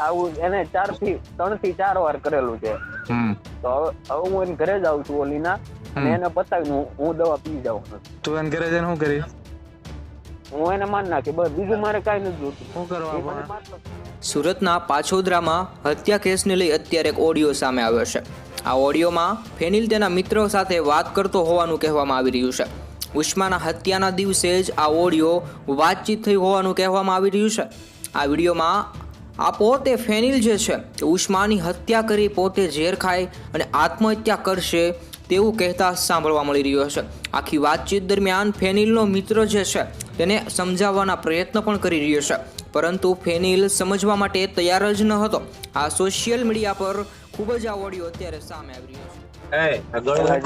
આવું એને ચારથી ત્રણથી ચાર વાર કરેલું છે. તો હવે હું એને ઘરે જાઉં છું ઓલીના અને એને પતાવીને હું- દવા પી જાઉં તું એને ઘરે જઈને શું કરી હું એને માન નાખી બસ બીજું મારે કાંઈ નથી જોતું. શું કરવા. સુરતના પાછોદરામાં હત્યા કેસને લઈ અત્યારે એક ઓડિયો સામે આવ્યો છે. આ ઓડિયોમાં ફેનિલ તેના મિત્રો સાથે વાત કરતો હોવાનું કહેવામાં આવી રહ્યું છે. ઉષ્માના હત્યાના દિવસે જ આ ઓડિયો વાતચીત થઈ હોવાનું કહેવામાં આવી રહ્યું છે. આ વિડીયોમાં આ પોતે ફેનિલ જે છે ઉષ્માની હત્યા કરી પોતે ઝેર ખાય અને આત્મહત્યા કરશે તેવું કહેતા સાંભળવા મળી રહ્યો છે. આખી વાતચીત દરમિયાન ફેનિલનો મિત્ર જે છે તેને સમજાવવાના પ્રયત્ન પણ કરી રહ્યો છે. પરંતુ ફેનિલ સમજવા માટે તૈયાર જ ન હતો. આ સોશિયલ મીડિયા પર ખૂબ જ આ ઓડિયો અત્યારે સામે આવી રહ્યો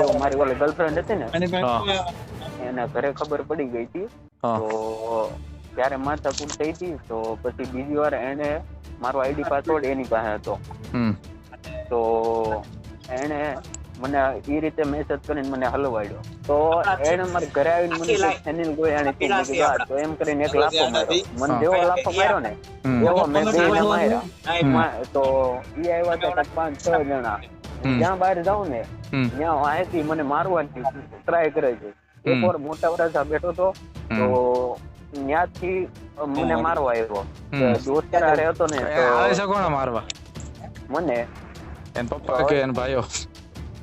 છે. મારી ઓલી ગર્લફ્રેન્ડ હતી ને એના ઘરે ખબર પડી ગઈ હતી. તો ત્યારે માથાકૂટ થઈ હતી તો પછી બીજી વાર એને મારો આઈડી પાસવર્ડ એની પાસે હતો. તો એને મને એ રીતે મેસેજ કરીને મને હલવાડ્યો. તો એને મારે ઘરે આવીને મને "અનિલ ગોયાણી તું?" મેં કીધું, તો એમ કરીને એક લાફો માર્યો. મને જેવો લાફો માર્યો ને એવો મેં બેયને માર્યા. તો એ આવ્યા હતા કંઈક પાંચ છ જણા. જ્યાં બહાર જાઉં ને ત્યાં અહીંથી મને મારવાની ટ્રાય કરે છે એક વાર મોટા વરાછા બેઠો તો તો ત્યાંથી મને મારવા આવ્યો. હારે હતો ને એ આવે છે કોણ મારવા? મને. એન પપ્પા કે એન ભાઈઓ?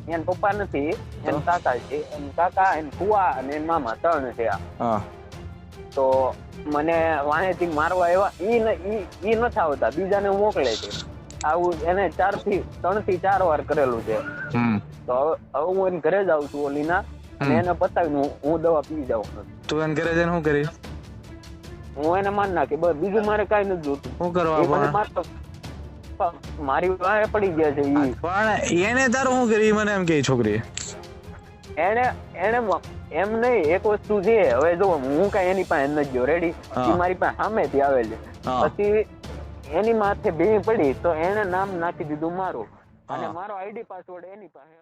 એન પપ્પા નથી એન કાકા છે. એન કાકા એન ફુવા અને એન મામા ત્રણ છે આ. તો મને વાણેથી મારવા આવ્યા. ઈ ન- ઈ ઈ નથી આવતા. બીજાને મોકલે છે. આવું એને ચારથી ત્રણથી ચાર વાર કરેલું છે. તો હવે હું એને ઘરે જાઉં છું ઓલીના. અને એને પતાવીને હું- હું દવા પી જાઉં. તું એને ઘરે જઈને શું કરી હું એને માન નાખી બસ. બીજું મારે કઈ નથી જોતું. શું કરવા મારતો. મારી વાહે પડી ગયા છે ઈ. પણ એને તાર શું કરી? મને એમ કે છોકરી એને એને એમ નહીં એક વસ્તુ છે. હવે જો હું કઈ એની પાસે નથી ગયો. રેડી. મારી પાસે સામેથી આવે છે પછી એની માથે બે પડી તો એને નામ નાખી દીધું મારું. અને મારો આઈડી પાસવર્ડ એની પાસે.